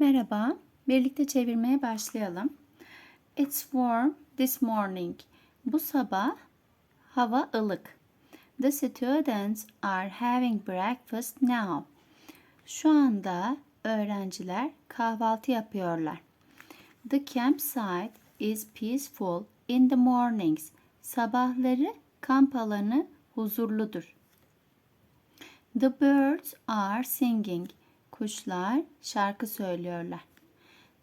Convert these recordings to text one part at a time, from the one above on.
Merhaba, birlikte çevirmeye başlayalım. It's warm this morning. Bu sabah hava ılık. The students are having breakfast now. Şu anda öğrenciler kahvaltı yapıyorlar. The campsite is peaceful in the mornings. Sabahları kamp alanı huzurludur. The birds are singing. Kuşlar şarkı söylüyorlar.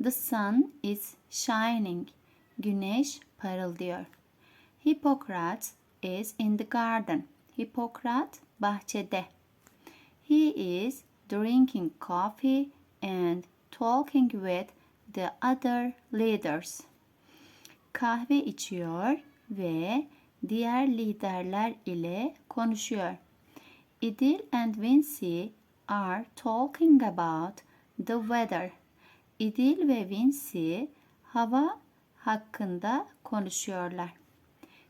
The sun is shining. Güneş parıldıyor. Hippocrates is in the garden. Hipokrat bahçede. He is drinking coffee and talking with the other leaders. Kahve içiyor ve diğer liderler ile konuşuyor. Idil and Vinci are talking about the weather. İdil ve Vinci hava hakkında konuşuyorlar.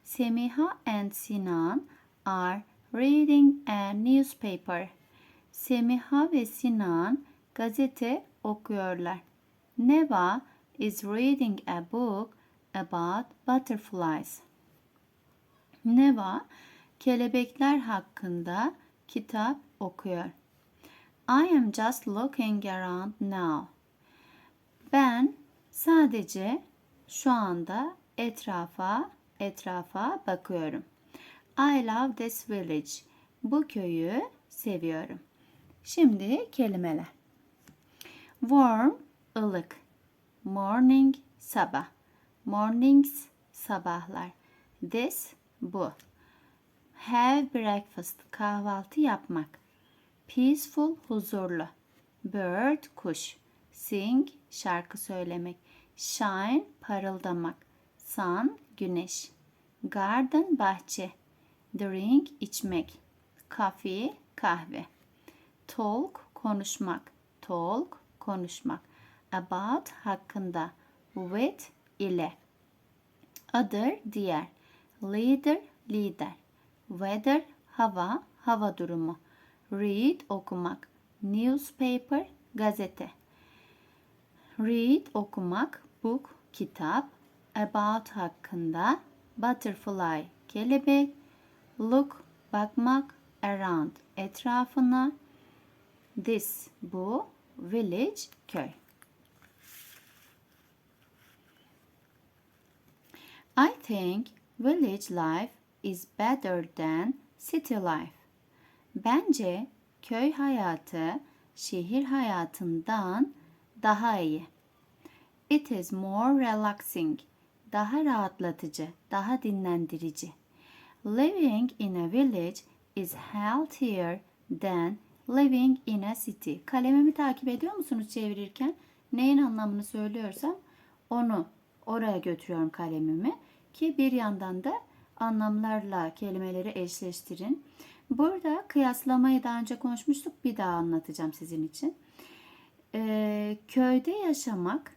Semiha and Sinan are reading a newspaper. Semiha ve Sinan gazete okuyorlar. Neva is reading a book about butterflies. Neva kelebekler hakkında kitap okuyor. I am just looking around now. Ben sadece şu anda etrafa etrafa bakıyorum. I love this village. Bu köyü seviyorum. Şimdi kelimeler. Warm, ılık. Morning, sabah. Mornings, sabahlar. This, bu. Have breakfast, kahvaltı yapmak. Peaceful, huzurlu. Bird, kuş. Sing, şarkı söylemek. Shine, parıldamak. Sun, güneş. Garden, bahçe. Drink, içmek. Coffee, kahve. Talk, konuşmak. Talk, konuşmak. About, hakkında. With, ile. Other, diğer. Leader, lider. Weather, hava, hava durumu. Read, okumak. Newspaper, gazete. Read, okumak. Book, kitap. About, hakkında. Butterfly, kelebek. Look, bakmak. Around, etrafına. This, bu. Village, köy. I think village life is better than city life. Bence köy hayatı şehir hayatından daha iyi. It is more relaxing. Daha rahatlatıcı, daha dinlendirici. Living in a village is healthier than living in a city. Kalemimi takip ediyor musunuz çevirirken? Neyin anlamını söylüyorsam onu oraya götürüyorum kalemimi ki bir yandan da anlamlarla kelimeleri eşleştirin. Burada kıyaslamayı daha önce konuşmuştuk. Bir daha anlatacağım sizin için. Ee, köyde yaşamak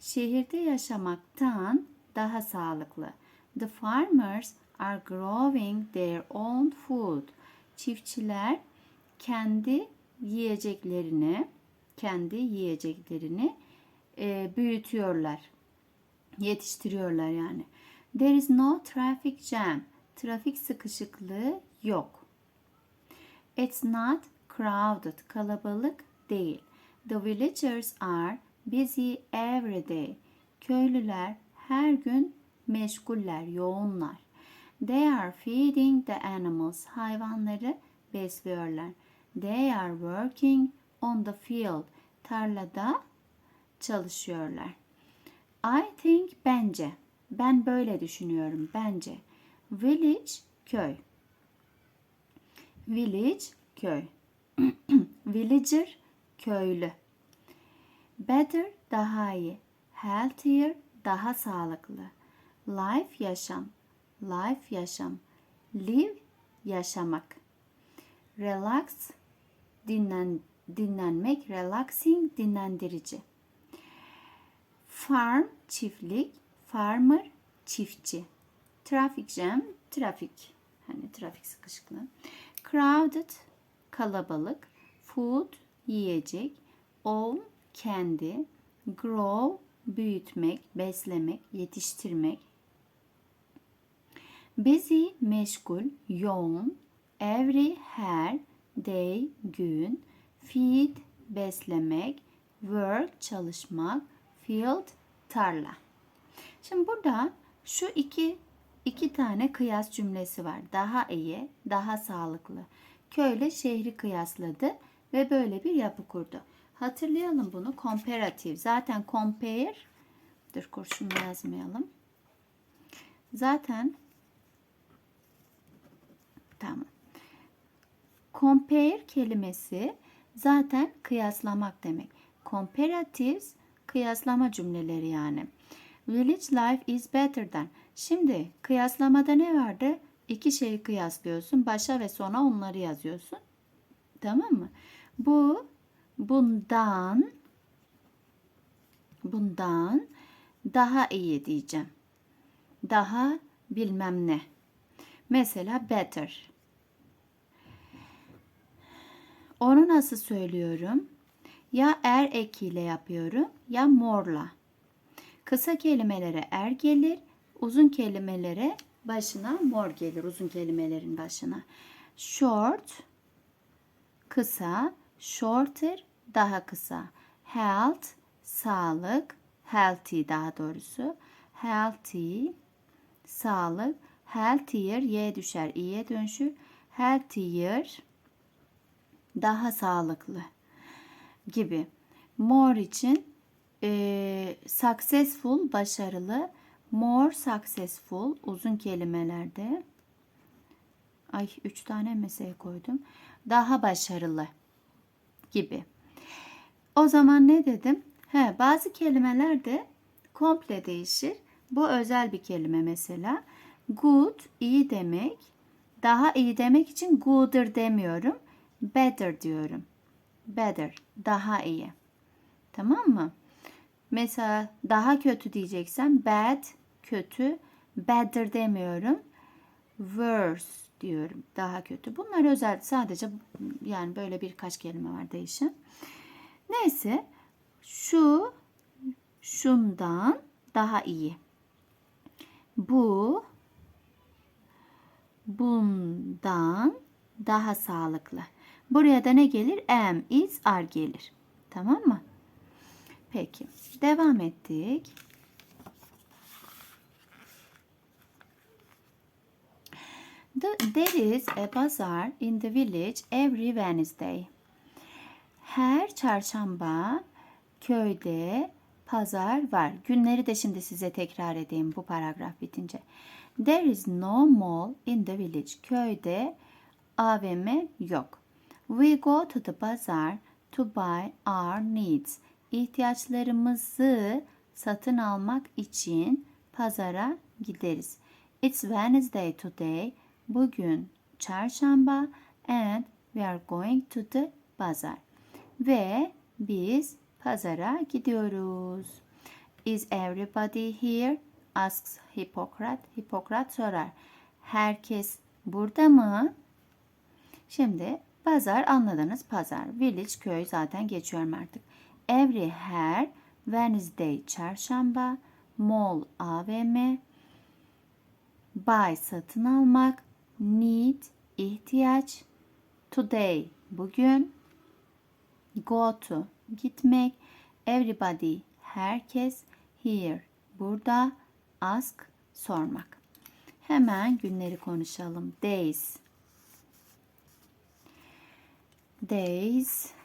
şehirde yaşamaktan daha sağlıklı. The farmers are growing their own food. Çiftçiler kendi yiyeceklerini kendi yiyeceklerini e, büyütüyorlar. Yetiştiriyorlar yani. There is no traffic jam. Trafik sıkışıklığı yok. It's not crowded. Kalabalık değil. The villagers are busy every day. Köylüler her gün meşguller, yoğunlar. They are feeding the animals. Hayvanları besliyorlar. They are working on the field. Tarlada çalışıyorlar. I think bence. Ben böyle düşünüyorum bence. Village köy. Village köy. Villager köylü. Better daha iyi. Healthier daha sağlıklı. Life yaşam. Life yaşam. Live yaşamak. Relax dinlen dinlenmek. Relaxing dinlendirici. Farm çiftlik. Farmer çiftçi. Traffic jam trafik. Hani trafik sıkışıklığı. Crowded kalabalık. Food yiyecek. Own kendi, grow, büyütmek, beslemek, yetiştirmek. Busy, meşgul, yoğun, every, her, day, gün, feed, beslemek, work, çalışmak, field, tarla. Şimdi burada şu iki iki tane kıyas cümlesi var. Daha iyi, daha sağlıklı. Köyle şehri kıyasladı ve böyle bir yapı kurdu. Hatırlayalım bunu. Comparative. Zaten compare dur kurşunla yazmayalım. Zaten tamam. Compare kelimesi zaten kıyaslamak demek. Comparatives kıyaslama cümleleri yani. Village life is better than. Şimdi kıyaslamada ne vardı? İki şeyi kıyaslıyorsun. Başa ve sona onları yazıyorsun. Tamam mı? Bu bundan bundan daha iyi diyeceğim. Daha bilmem ne. Mesela better. Onu nasıl söylüyorum? Ya er ekiyle yapıyorum ya morla. Kısa kelimelere er gelir, uzun kelimelere başına mor gelir. Uzun kelimelerin başına. Short kısa, shorter daha kısa. Health sağlık, healthy daha doğrusu. Healthy sağlık, healthier y düşer i'ye dönüşür. Healthier daha sağlıklı gibi. More için e, successful başarılı, more successful uzun kelimelerde. Ay üç tane mesele koydum. Daha başarılı gibi. O zaman ne dedim? He, bazı kelimeler de komple değişir. Bu özel bir kelime mesela. Good iyi demek. Daha iyi demek için gooder demiyorum. Better diyorum. Better daha iyi. Tamam mı? Mesela daha kötü diyeceksem bad kötü. Better demiyorum. Worse diyorum. Daha kötü. Bunlar özel sadece yani böyle birkaç kelime var değişen. Neyse şu şundan daha iyi. Bu bundan daha sağlıklı. Buraya da ne gelir? Am, is, are gelir. Tamam mı? Peki. Devam ettik. The, there is a bazaar in the village every Wednesday. Her çarşamba köyde pazar var. Günleri de şimdi size tekrar edeyim bu paragraf bitince. There is no mall in the village. Köyde AVM yok. We go to the bazaar to buy our needs. İhtiyaçlarımızı satın almak için pazara gideriz. It's Wednesday today. Bugün çarşamba and we are going to the bazaar. Ve biz pazara gidiyoruz. Is everybody here? asks Hippocrates. Hippokrat sorar. Herkes burada mı? Şimdi pazar anladınız pazar. Village köy zaten geçiyorum artık. Every her Wednesday çarşamba. Mall AVM. Buy satın almak. Need ihtiyaç. Today bugün. Go to gitmek. Everybody herkes. Here burada. Ask sormak. Hemen günleri konuşalım. Days. Days.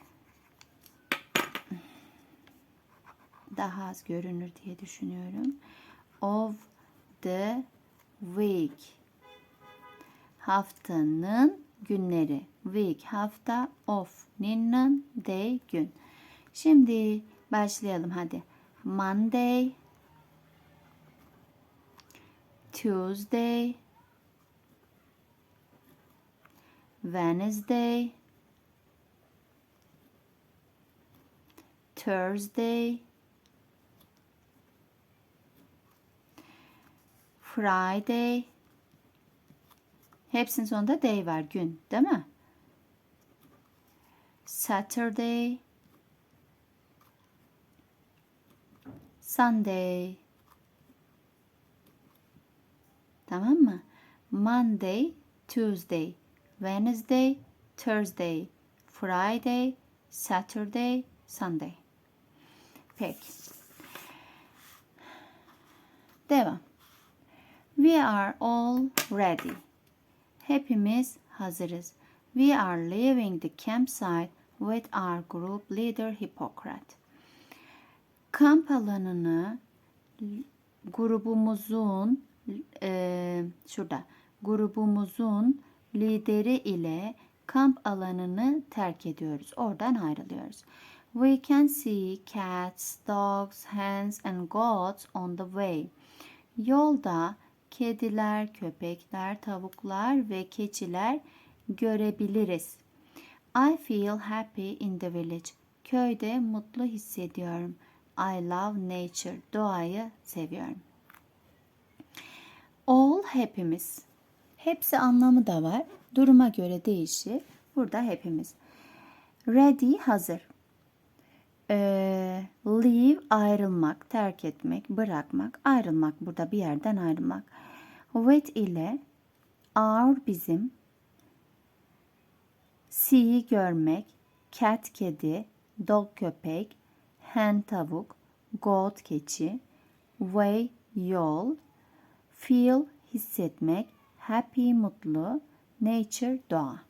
Daha az görünür diye düşünüyorum. Of the week. Haftanın günleri. Week hafta of ninnin day gün. Şimdi başlayalım hadi. Monday Tuesday Wednesday Thursday Friday Hepsinin sonunda day var gün değil mi? Saturday Sunday. Tamam mı? Monday, Tuesday, Wednesday, Thursday, Friday, Saturday, Sunday. Peki. Devam. We are all ready. Hepimiz hazırız. We are leaving the campsite with our group leader Hippocrates. Kamp alanını grubumuzun e, şurada grubumuzun lideri ile kamp alanını terk ediyoruz. Oradan ayrılıyoruz. We can see cats, dogs, hens and goats on the way. Yolda kediler, köpekler, tavuklar ve keçiler görebiliriz. I feel happy in the village. Köyde mutlu hissediyorum. I love nature. Doğayı seviyorum. All hepimiz. Hepsi anlamı da var. Duruma göre değişir. Burada hepimiz. Ready hazır. Leave ayrılmak, terk etmek, bırakmak, ayrılmak burada bir yerden ayrılmak. With ile our bizim, see görmek, cat kedi, dog köpek, hen tavuk, goat keçi, way yol, feel hissetmek, happy mutlu, nature doğa.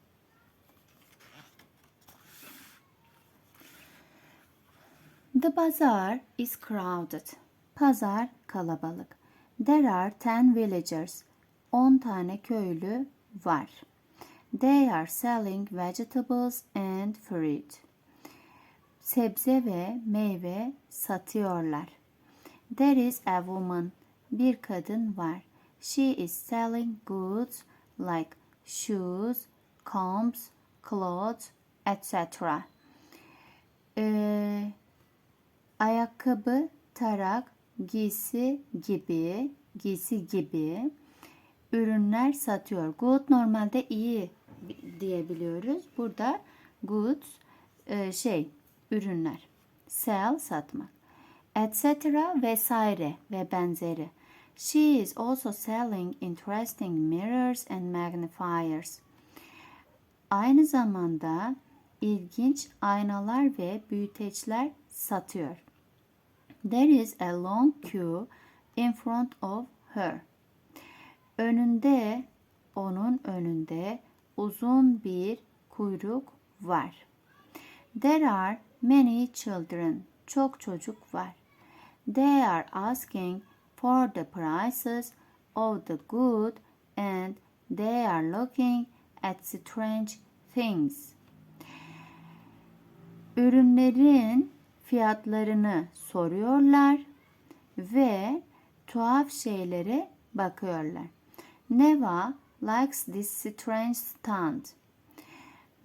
The bazaar is crowded. Pazar kalabalık. There are ten villagers. 10 tane köylü var. They are selling vegetables and fruit. Sebze ve meyve satıyorlar. There is a woman. Bir kadın var. She is selling goods like shoes, combs, clothes, etc. Ee, ayakkabı, tarak, giysi gibi, giysi gibi ürünler satıyor. Good normalde iyi diyebiliyoruz. Burada goods e, şey ürünler. Sell satmak. Etc. vesaire ve benzeri. She is also selling interesting mirrors and magnifiers. Aynı zamanda ilginç aynalar ve büyüteçler satıyor. There is a long queue in front of her. Önünde, onun önünde uzun bir kuyruk var. There are many children. Çok çocuk var. They are asking for the prices of the good and they are looking at strange things. Ürünlerin fiyatlarını soruyorlar ve tuhaf şeylere bakıyorlar. Neva likes this strange stand.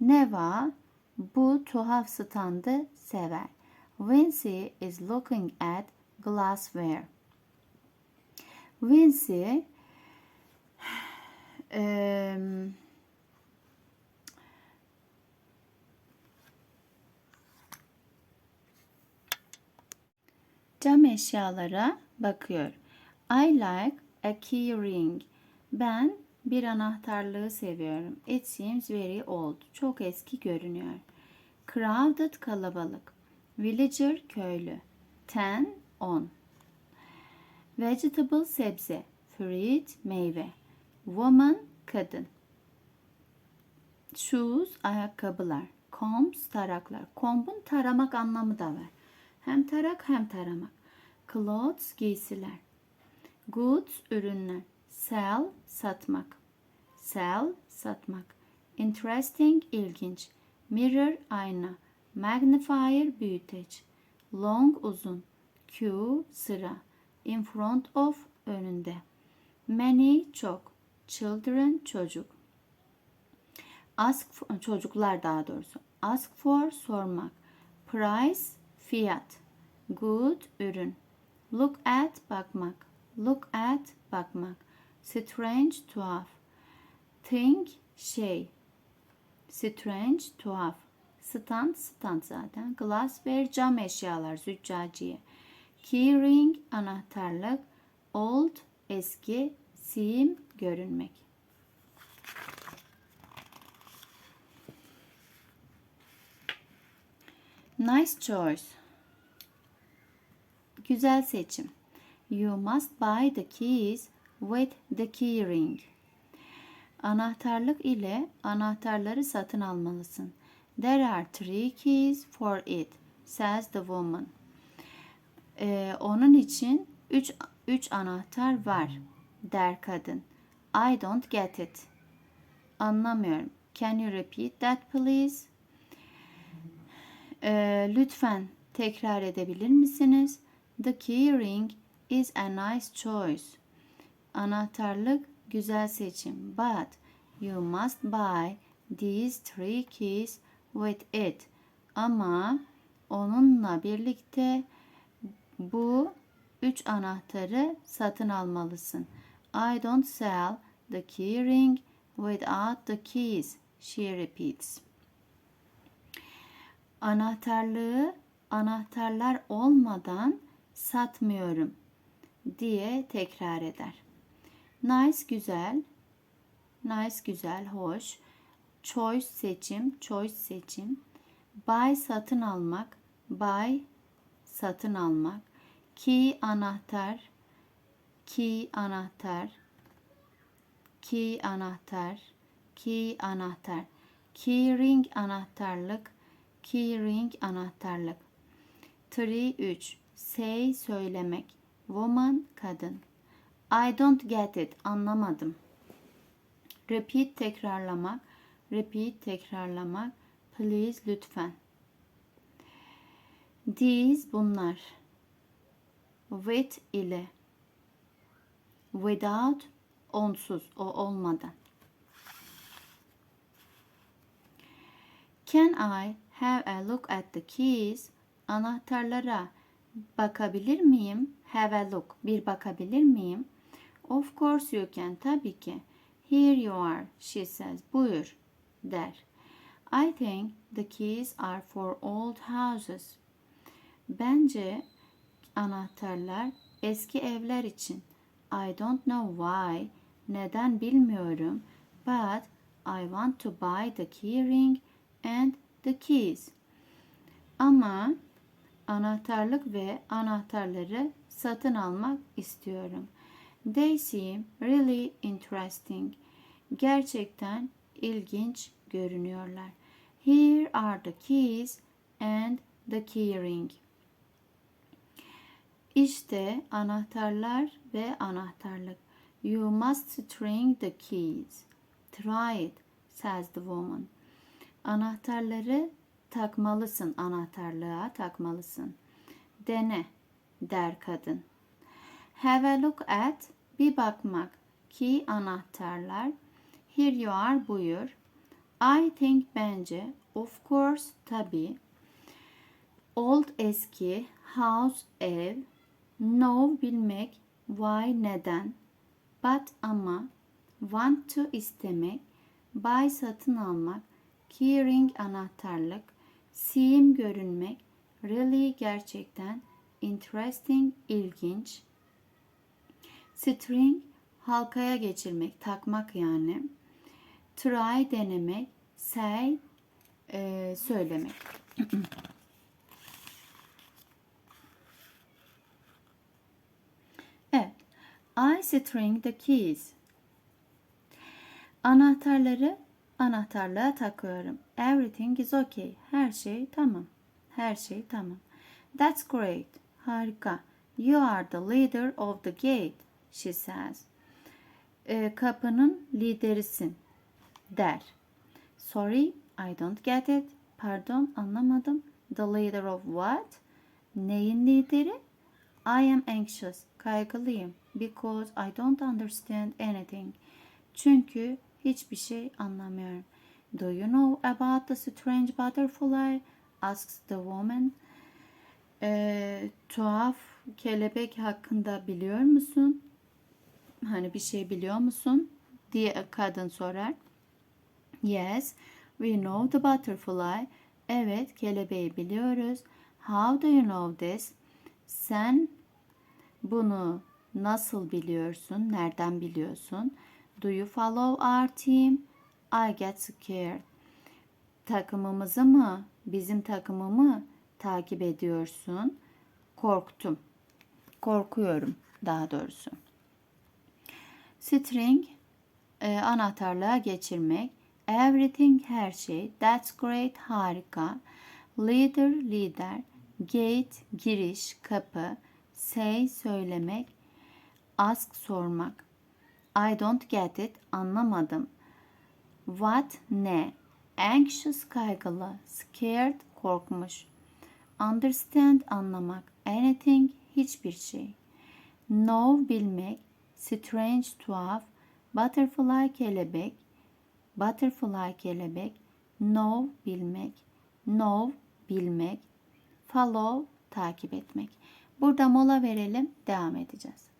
Neva bu tuhaf standı sever. Vinci is looking at glassware. Vinci um, cam eşyalara bakıyor. I like a key ring. Ben bir anahtarlığı seviyorum. It seems very old. Çok eski görünüyor. Crowded kalabalık. Villager köylü. Ten on. Vegetable sebze. Fruit meyve. Woman kadın. Shoes ayakkabılar. Combs taraklar. Comb'un taramak anlamı da var. Hem tarak hem taramak. Clothes giysiler. Goods ürünler. Sell satmak. Sell satmak. Interesting ilginç. Mirror ayna. Magnifier büyüteç. Long uzun. Queue sıra. In front of önünde. Many çok. Children çocuk. Ask çocuklar daha doğrusu. Ask for sormak. Price fiyat. Good ürün. Look at bakmak. Look at bakmak. Strange tuhaf. Think şey. Strange tuhaf. Stand stand zaten. Glassware cam eşyalar züccaciye. Keyring anahtarlık. Old eski. Seem görünmek. Nice choice. Güzel seçim. You must buy the keys with the keyring. Anahtarlık ile anahtarları satın almalısın. There are three keys for it, says the woman. Ee, onun için üç, üç anahtar var, der kadın. I don't get it. Anlamıyorum. Can you repeat that please? Ee, lütfen tekrar edebilir misiniz? The key ring is a nice choice. Anahtarlık güzel seçim. But you must buy these three keys with it. Ama onunla birlikte bu üç anahtarı satın almalısın. I don't sell the key ring without the keys, she repeats. Anahtarlığı anahtarlar olmadan satmıyorum diye tekrar eder. Nice güzel, nice güzel, hoş. Choice seçim, choice seçim. Buy satın almak, buy satın almak. Key anahtar, key anahtar, key anahtar, key anahtar. Key ring anahtarlık, key ring anahtarlık. 3 3 Say söylemek. Woman kadın. I don't get it. Anlamadım. Repeat tekrarlamak. Repeat tekrarlamak. Please lütfen. These bunlar. With ile. Without onsuz o olmadan. Can I have a look at the keys? Anahtarlara bakabilir miyim? Have a look. Bir bakabilir miyim? Of course you can. Tabii ki. Here you are, she says. Buyur, der. I think the keys are for old houses. Bence anahtarlar eski evler için. I don't know why. Neden bilmiyorum. But I want to buy the key ring and the keys. Ama anahtarlık ve anahtarları satın almak istiyorum. They seem really interesting. Gerçekten ilginç görünüyorlar. Here are the keys and the key ring. İşte anahtarlar ve anahtarlık. You must string the keys. Try it, says the woman. Anahtarları takmalısın, anahtarlığa takmalısın. Dene, der kadın. Have a look at, bir bakmak. Ki anahtarlar. Here you are, buyur. I think bence, of course, tabi. Old eski, house ev. Know bilmek, why neden. But ama, want to istemek. Buy satın almak. Keyring anahtarlık. Seem görünmek. Really gerçekten. Interesting ilginç. String halkaya geçirmek, takmak yani. Try denemek, say e, söylemek. evet. I string the keys. Anahtarları anahtarlığa takıyorum. Everything is okay. Her şey tamam. Her şey tamam. That's great. Harika. You are the leader of the gate, she says. E, kapının liderisin, der. Sorry, I don't get it. Pardon, anlamadım. The leader of what? Neyin lideri? I am anxious. Kaygılıyım. Because I don't understand anything. Çünkü hiçbir şey anlamıyorum. Do you know about the strange butterfly? asks the woman. Ee, tuhaf kelebek hakkında biliyor musun? Hani bir şey biliyor musun? diye kadın sorar. Yes, we know the butterfly. Evet, kelebeği biliyoruz. How do you know this? Sen bunu nasıl biliyorsun? Nereden biliyorsun? Do you follow our team? I get scared. Takımımızı mı, bizim takımımı takip ediyorsun? Korktum. Korkuyorum daha doğrusu. String e, anahtarlığa geçirmek. Everything her şey. That's great harika. Leader lider. Gate giriş kapı. Say söylemek. Ask sormak. I don't get it anlamadım. What ne? Anxious kaygılı. Scared korkmuş. Understand anlamak. Anything hiçbir şey. Know bilmek. Strange tuhaf. Butterfly kelebek. Butterfly kelebek. Know bilmek. Know bilmek. Follow takip etmek. Burada mola verelim. Devam edeceğiz.